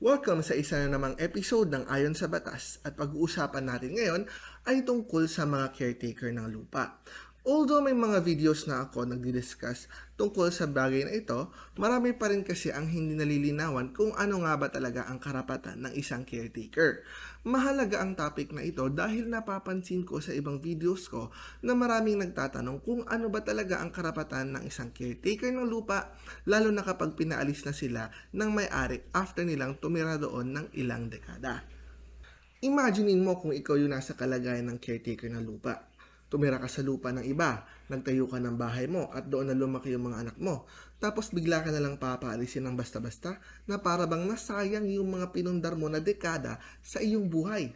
Welcome sa isa na namang episode ng Ayon sa Batas at pag-uusapan natin ngayon ay tungkol sa mga caretaker ng lupa. Although may mga videos na ako nagdi-discuss tungkol sa bagay na ito, marami pa rin kasi ang hindi nalilinawan kung ano nga ba talaga ang karapatan ng isang caretaker. Mahalaga ang topic na ito dahil napapansin ko sa ibang videos ko na maraming nagtatanong kung ano ba talaga ang karapatan ng isang caretaker ng lupa lalo na kapag pinaalis na sila ng may-ari after nilang tumira doon ng ilang dekada. Imaginein mo kung ikaw yung nasa kalagayan ng caretaker ng lupa. Tumira ka sa lupa ng iba, nagtayo ka ng bahay mo at doon na lumaki yung mga anak mo. Tapos bigla ka na lang papaalisin ng basta-basta na para bang nasayang yung mga pinundar mo na dekada sa iyong buhay.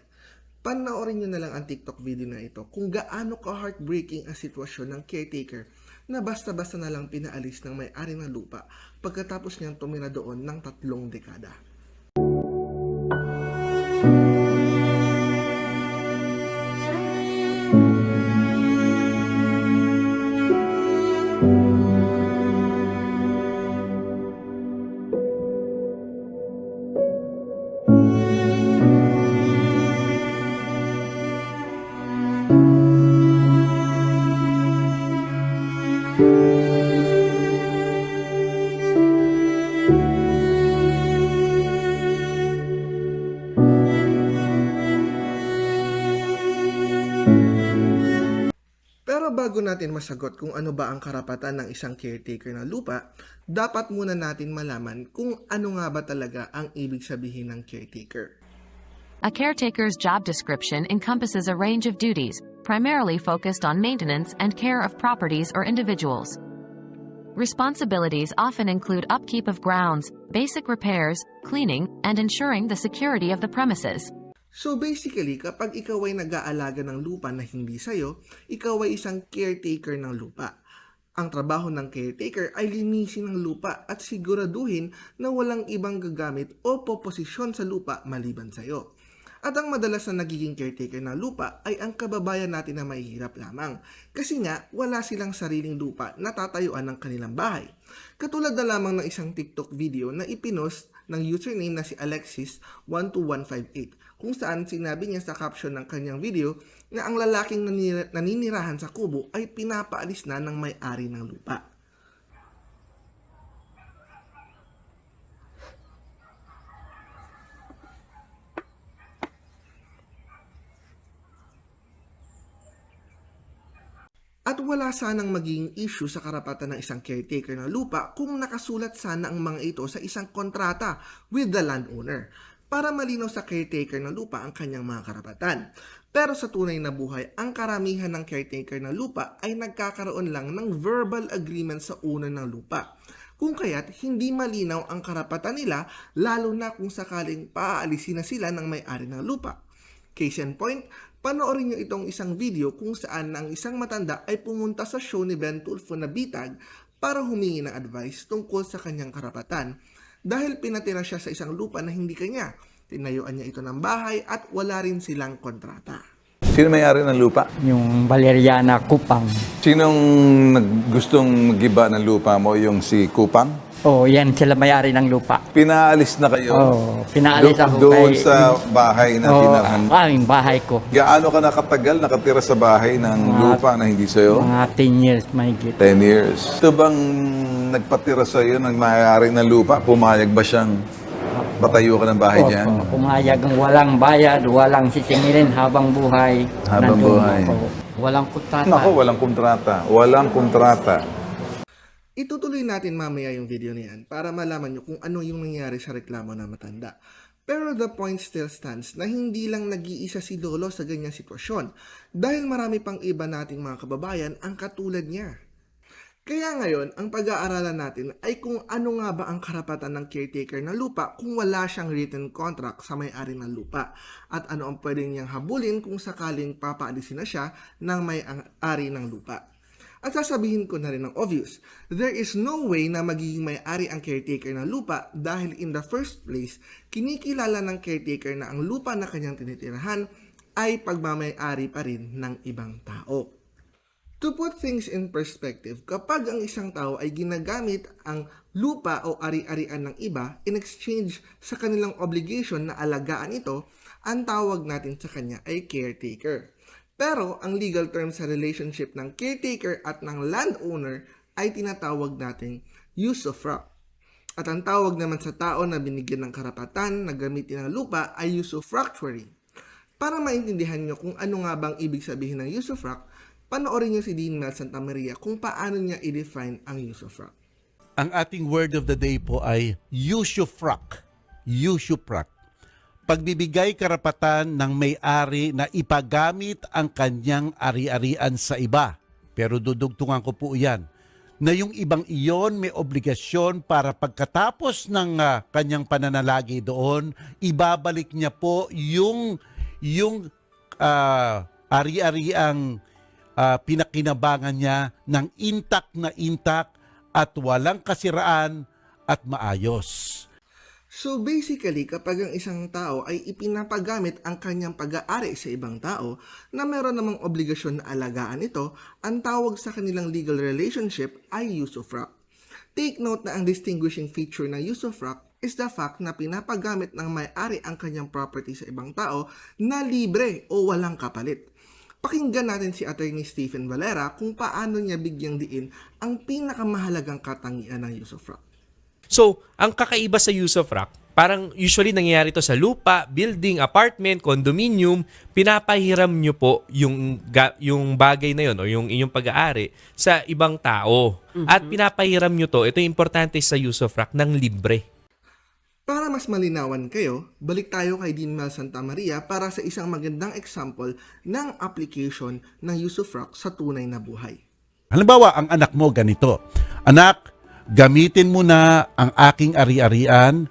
Panoorin nyo na lang ang TikTok video na ito kung gaano ka heartbreaking ang sitwasyon ng caretaker na basta-basta na lang pinaalis ng may-ari ng lupa pagkatapos niyang tumira doon ng tatlong dekada. Bago natin masagot kung ano ba ang karapatan ng isang caretaker ng lupa, dapat muna natin malaman kung ano nga ba talaga ang ibig sabihin ng caretaker. A caretaker's job description encompasses a range of duties, primarily focused on maintenance and care of properties or individuals. Responsibilities often include upkeep of grounds, basic repairs, cleaning, and ensuring the security of the premises. So basically, kapag ikaw ay nag-aalaga ng lupa na hindi sa'yo, ikaw ay isang caretaker ng lupa. Ang trabaho ng caretaker ay linisin ang lupa at siguraduhin na walang ibang gagamit o poposisyon sa lupa maliban sa'yo. At ang madalas na nagiging caretaker ng lupa ay ang kababayan natin na mahihirap lamang. Kasi nga, wala silang sariling lupa na tatayuan ng kanilang bahay. Katulad na lamang ng isang TikTok video na ipinost ng username na si Alexis12158 kung saan sinabi niya sa caption ng kanyang video na ang lalaking naninirahan sa kubo ay pinapaalis na ng may-ari ng lupa. At wala sanang magiging issue sa karapatan ng isang caretaker ng lupa kung nakasulat sana ang mga ito sa isang kontrata with the landowner para malinaw sa caretaker ng lupa ang kanyang mga karapatan. Pero sa tunay na buhay, ang karamihan ng caretaker ng lupa ay nagkakaroon lang ng verbal agreement sa una ng lupa. Kung kaya't hindi malinaw ang karapatan nila lalo na kung sakaling paaalisin na sila ng may-ari ng lupa. Case in point, panoorin nyo itong isang video kung saan ang isang matanda ay pumunta sa show ni Ben Tulfo na bitag para humingi ng advice tungkol sa kanyang karapatan dahil pinatira siya sa isang lupa na hindi kanya. Tinayuan niya ito ng bahay at wala rin silang kontrata. Sino may-ari ng lupa? Yung Valeriana Kupang. Sinong nag- gustong magiba ng lupa mo? Yung si Kupang? Oh, yan sila may-ari ng lupa. Pinaalis na kayo? Oh, pinaalis Do- ako Doon kay- sa bahay na Oh, tinahan. aming bahay ko. Gaano ka nakatagal nakatira sa bahay ng Mga- lupa na hindi sa'yo? Mga 10 years may git. 10 years. Ito bang nagpatira sa'yo ng may-ari ng lupa? Pumayag ba siyang patayo ka ng bahay dyan? pumayag ang walang bayad, walang sisingilin habang buhay. Habang buhay. ako. Walang kontrata. Nako, walang kontrata. Walang kontrata. Itutuloy natin mamaya yung video na yan para malaman nyo kung ano yung nangyari sa reklamo na matanda. Pero the point still stands na hindi lang nag-iisa si Lolo sa ganyang sitwasyon dahil marami pang iba nating mga kababayan ang katulad niya. Kaya ngayon, ang pag-aaralan natin ay kung ano nga ba ang karapatan ng caretaker ng lupa kung wala siyang written contract sa may-ari ng lupa at ano ang pwede niyang habulin kung sakaling papaalisin na siya ng may-ari ng lupa. At sasabihin ko na rin ng obvious, there is no way na magiging may-ari ang caretaker ng lupa dahil in the first place, kinikilala ng caretaker na ang lupa na kanyang tinitirahan ay pagmamay-ari pa rin ng ibang tao. To put things in perspective, kapag ang isang tao ay ginagamit ang lupa o ari-arian ng iba in exchange sa kanilang obligation na alagaan ito, ang tawag natin sa kanya ay caretaker. Pero ang legal term sa relationship ng caretaker at ng landowner ay tinatawag nating usufruct. At ang tawag naman sa tao na binigyan ng karapatan na gamitin ang lupa ay usufructuary. Para maintindihan nyo kung ano nga bang ibig sabihin ng usufruct, panoorin nyo si Dean Mel Santa Maria kung paano niya i-define ang usufruct. Ang ating word of the day po ay usufruct. Usufruct. Pagbibigay karapatan ng may-ari na ipagamit ang kanyang ari-arian sa iba. Pero dudugtungan ko po yan na yung ibang iyon may obligasyon para pagkatapos ng ah, kanyang pananalagi doon, ibabalik niya po yung yung ah, ari-ariang ah, pinakinabangan niya ng intact na intact at walang kasiraan at maayos. So basically, kapag ang isang tao ay ipinapagamit ang kanyang pag-aari sa ibang tao na meron namang obligasyon na alagaan ito, ang tawag sa kanilang legal relationship ay usufruct. Take note na ang distinguishing feature ng usufruct is the fact na pinapagamit ng may-ari ang kanyang property sa ibang tao na libre o walang kapalit. Pakinggan natin si Attorney Stephen Valera kung paano niya bigyang diin ang pinakamahalagang katangian ng usufruct. So, ang kakaiba sa use of rock, parang usually nangyayari to sa lupa, building, apartment, condominium, pinapahiram nyo po yung, ga- yung bagay na yun o yung inyong pag-aari sa ibang tao. At pinapahiram nyo to, ito yung importante sa use of rock, ng libre. Para mas malinawan kayo, balik tayo kay Dean Mel Santa Maria para sa isang magandang example ng application ng usufruct sa tunay na buhay. Halimbawa, ang anak mo ganito. Anak, gamitin mo na ang aking ari-arian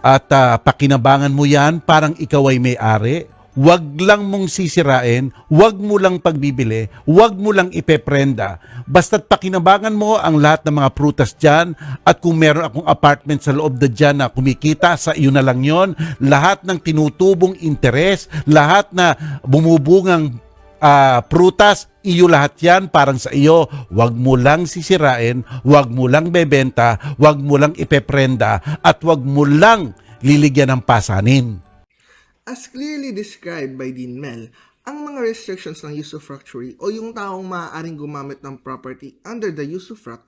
at ah, pakinabangan mo yan parang ikaw ay may-ari. Huwag lang mong sisirain, huwag mo lang pagbibili, huwag mo lang ipeprenda. Basta't pakinabangan mo ang lahat ng mga prutas dyan at kung meron akong apartment sa loob na dyan na kumikita, sa iyo na lang yon. Lahat ng tinutubong interes, lahat na bumubungang ah, prutas, iyo lahat yan, parang sa iyo. Huwag mo lang sisirain, huwag mo lang bebenta, huwag mo lang ipeprenda, at huwag mo lang liligyan ng pasanin. As clearly described by Dean Mel, ang mga restrictions ng usufructuary o yung taong maaaring gumamit ng property under the usufruct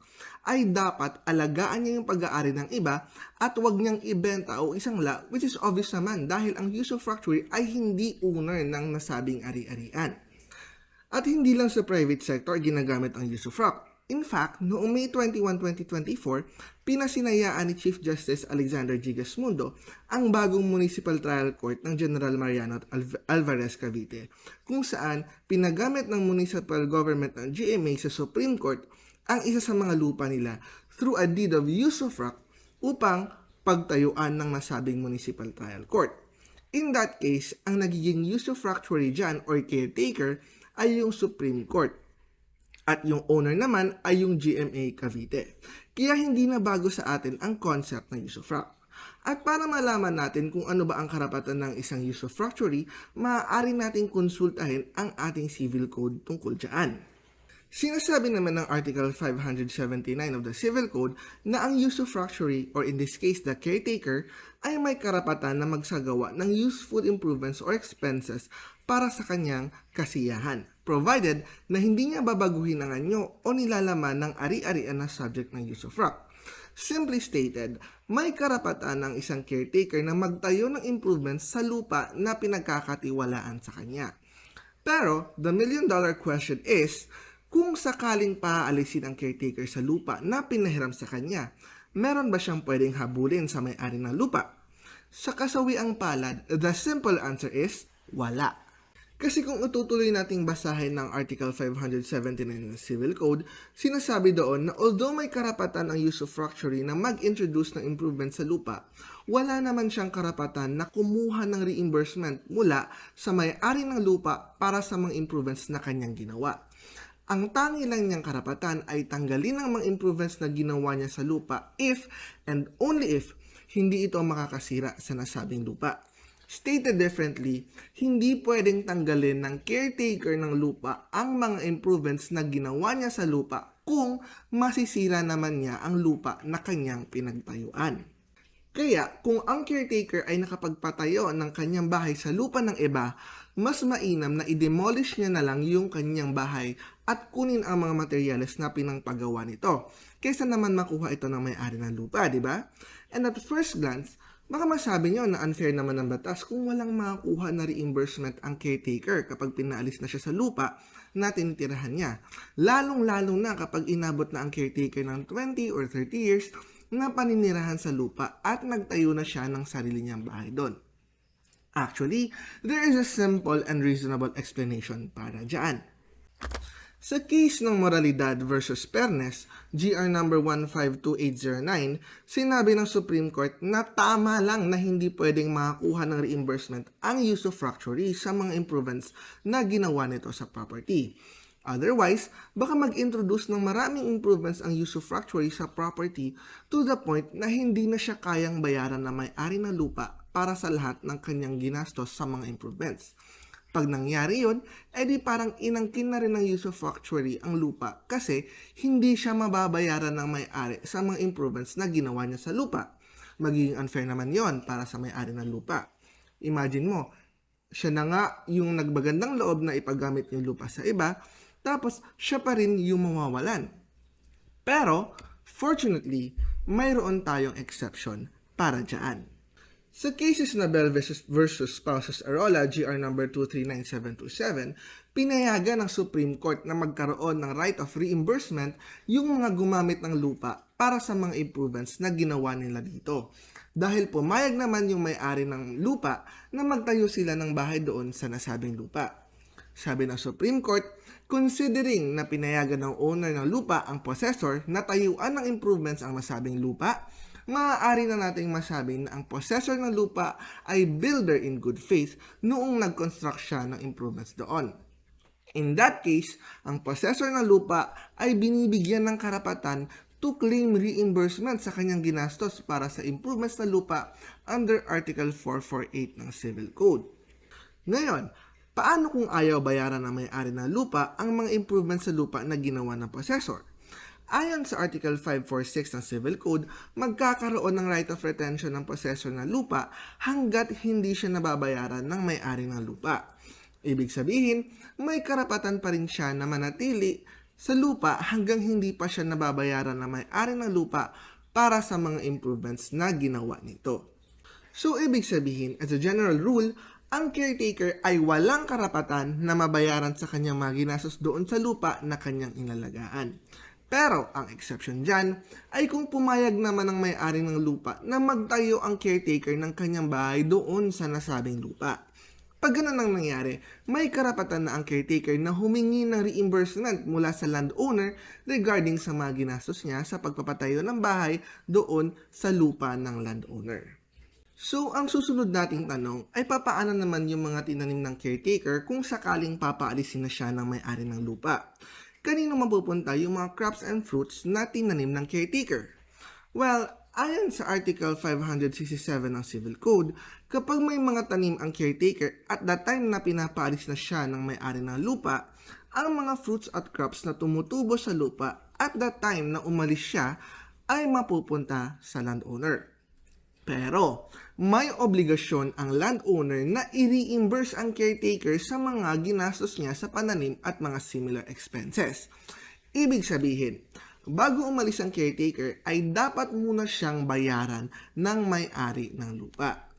ay dapat alagaan niya yung pag-aari ng iba at huwag niyang ibenta o isang la which is obvious naman dahil ang usufructuary ay hindi owner ng nasabing ari-arian. At hindi lang sa private sector ginagamit ang usufruct. In fact, noong May 21, 2024, pinasinayaan ni Chief Justice Alexander G. Gasmundo ang bagong Municipal Trial Court ng General Mariano Alv- Alvarez Cavite, kung saan pinagamit ng municipal government ng GMA sa Supreme Court ang isa sa mga lupa nila through a deed of usufruct upang pagtayuan ng nasabing municipal trial court. In that case, ang nagiging usufructuary dyan or caretaker ay yung Supreme Court. At yung owner naman ay yung GMA Cavite. Kaya hindi na bago sa atin ang concept ng usufruct. At para malaman natin kung ano ba ang karapatan ng isang usufructuary, maaari nating konsultahin ang ating civil code tungkol dyan. Sinasabi naman ng Article 579 of the Civil Code na ang usufructuary or in this case the caretaker ay may karapatan na magsagawa ng useful improvements or expenses para sa kanyang kasiyahan provided na hindi niya babaguhin ang anyo o nilalaman ng ari-arian na subject ng usufruct. Simply stated, may karapatan ng isang caretaker na magtayo ng improvements sa lupa na pinagkakatiwalaan sa kanya. Pero, the million dollar question is, kung sakaling paaalisin ang caretaker sa lupa na pinahiram sa kanya, meron ba siyang pwedeng habulin sa may-ari ng lupa? Sa kasawiang palad, the simple answer is, wala. Kasi kung ututuloy nating basahin ng Article 579 ng Civil Code, sinasabi doon na although may karapatan ang usufructuary na mag-introduce ng improvement sa lupa, wala naman siyang karapatan na kumuha ng reimbursement mula sa may-ari ng lupa para sa mga improvements na kanyang ginawa. Ang tangi lang niyang karapatan ay tanggalin ang mga improvements na ginawa niya sa lupa if and only if hindi ito makakasira sa nasabing lupa. Stated differently, hindi pwedeng tanggalin ng caretaker ng lupa ang mga improvements na ginawa niya sa lupa kung masisira naman niya ang lupa na kanyang pinagtayuan. Kaya kung ang caretaker ay nakapagpatayo ng kanyang bahay sa lupa ng iba, mas mainam na i-demolish niya na lang yung kanyang bahay at kunin ang mga materyales na pinangpagawa nito kaysa naman makuha ito ng may-ari ng lupa, di ba? And at first glance, baka masabi nyo na unfair naman ang batas kung walang makakuha na reimbursement ang caretaker kapag pinaalis na siya sa lupa na tinitirahan niya. Lalong-lalo na kapag inabot na ang caretaker ng 20 or 30 years na paninirahan sa lupa at nagtayo na siya ng sarili niyang bahay doon. Actually, there is a simple and reasonable explanation para dyan. Sa case ng Moralidad versus Pernes, GR number 152809, sinabi ng Supreme Court na tama lang na hindi pwedeng makakuha ng reimbursement ang usufructuary sa mga improvements na ginawa nito sa property. Otherwise, baka mag-introduce ng maraming improvements ang usufructuary sa property to the point na hindi na siya kayang bayaran na may-ari ng lupa para sa lahat ng kanyang ginastos sa mga improvements. Pag nangyari yun, edi parang inangkin na rin ng usufructuary ang lupa kasi hindi siya mababayaran ng may-ari sa mga improvements na ginawa niya sa lupa. Magiging unfair naman yon para sa may-ari ng lupa. Imagine mo, siya na nga yung nagbagandang loob na ipagamit yung lupa sa iba, tapos siya pa rin yung mawawalan. Pero, fortunately, mayroon tayong exception para dyan. Sa cases na Bell versus, Spouses Arola, GR number 239727, pinayagan ng Supreme Court na magkaroon ng right of reimbursement yung mga gumamit ng lupa para sa mga improvements na ginawa nila dito. Dahil pumayag naman yung may-ari ng lupa na magtayo sila ng bahay doon sa nasabing lupa. Sabi ng Supreme Court, considering na pinayagan ng owner ng lupa ang possessor na tayuan ng improvements ang nasabing lupa, maaari na nating masabi na ang possessor ng lupa ay builder in good faith noong nag-construct siya ng improvements doon. In that case, ang possessor ng lupa ay binibigyan ng karapatan to claim reimbursement sa kanyang ginastos para sa improvements ng lupa under Article 448 ng Civil Code. Ngayon, paano kung ayaw bayaran ng may-ari ng lupa ang mga improvements sa lupa na ginawa ng possessor? Ayon sa Article 546 ng Civil Code, magkakaroon ng right of retention ng possessor ng lupa hanggat hindi siya nababayaran ng may-ari ng lupa. Ibig sabihin, may karapatan pa rin siya na manatili sa lupa hanggang hindi pa siya nababayaran ng may-ari ng lupa para sa mga improvements na ginawa nito. So, ibig sabihin, as a general rule, ang caretaker ay walang karapatan na mabayaran sa kanyang mga ginastos doon sa lupa na kanyang inalagaan. Pero, ang exception dyan ay kung pumayag naman ng may-ari ng lupa na magtayo ang caretaker ng kanyang bahay doon sa nasabing lupa. Pag ganun ang nangyari, may karapatan na ang caretaker na humingi ng reimbursement mula sa landowner regarding sa mga ginastos niya sa pagpapatayo ng bahay doon sa lupa ng landowner. So, ang susunod nating tanong ay papaano naman yung mga tinanim ng caretaker kung sakaling papaalisin na siya ng may-ari ng lupa? Kanino mapupunta yung mga crops and fruits na tinanim ng caretaker? Well, ayon sa Article 567 ng Civil Code, kapag may mga tanim ang caretaker at that time na pinapaalis na siya ng may-ari ng lupa, ang mga fruits at crops na tumutubo sa lupa at that time na umalis siya ay mapupunta sa landowner. Pero, may obligasyon ang landowner na i-reimburse ang caretaker sa mga ginastos niya sa pananim at mga similar expenses. Ibig sabihin, bago umalis ang caretaker ay dapat muna siyang bayaran ng may-ari ng lupa.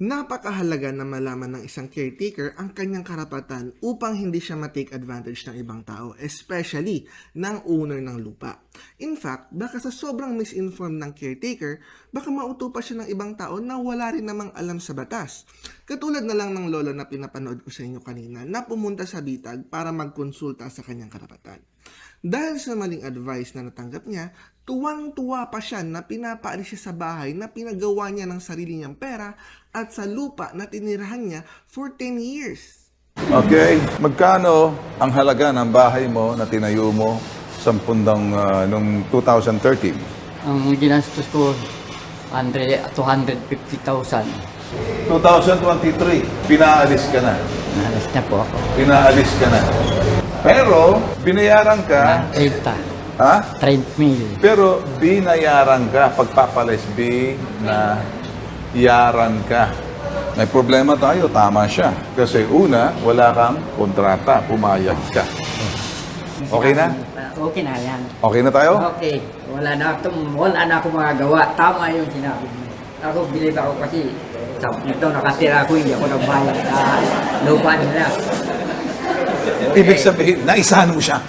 Napakahalaga na malaman ng isang caretaker ang kanyang karapatan upang hindi siya matake advantage ng ibang tao, especially ng owner ng lupa. In fact, baka sa sobrang misinformed ng caretaker, baka mauto pa siya ng ibang tao na wala rin namang alam sa batas. Katulad na lang ng lolo na pinapanood ko sa inyo kanina na pumunta sa bitag para magkonsulta sa kanyang karapatan. Dahil sa maling advice na natanggap niya, tuwang-tuwa pa siya na pinapaalis siya sa bahay na pinagawa niya ng sarili niyang pera at sa lupa na tinirahan niya for 10 years. Okay, magkano ang halaga ng bahay mo na tinayo mo sa pundang ah, nung 2013? Ang ginastos ko, 100 250,000. 2023, pinaalis ka na. Nahalas na po ako. Pinaalis ka na. Pero, binayaran ka 30. Ha? treadmill. Pero binayaran ka, pagpapalis, binayaran ka. May problema tayo, tama siya. Kasi una, wala kang kontrata, pumayag ka. Okay na? Okay na yan. Okay na tayo? Okay. Wala na akong, wala na akong magagawa. Tama yung sinabi mo. Ako, bilib ako kasi sa ito nakatira ako, hindi ako nagbayad sa lupa nila. Ibig sabihin, naisahan mo siya.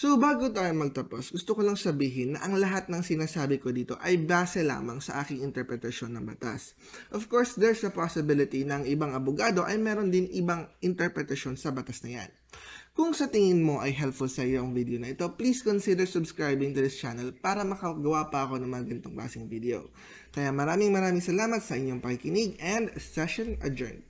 So bago tayo magtapos, gusto ko lang sabihin na ang lahat ng sinasabi ko dito ay base lamang sa aking interpretasyon ng batas. Of course, there's a possibility na ang ibang abogado ay meron din ibang interpretasyon sa batas na yan. Kung sa tingin mo ay helpful sa iyo ang video na ito, please consider subscribing to this channel para makagawa pa ako ng mga ganitong klaseng video. Kaya maraming maraming salamat sa inyong pakikinig and session adjourned.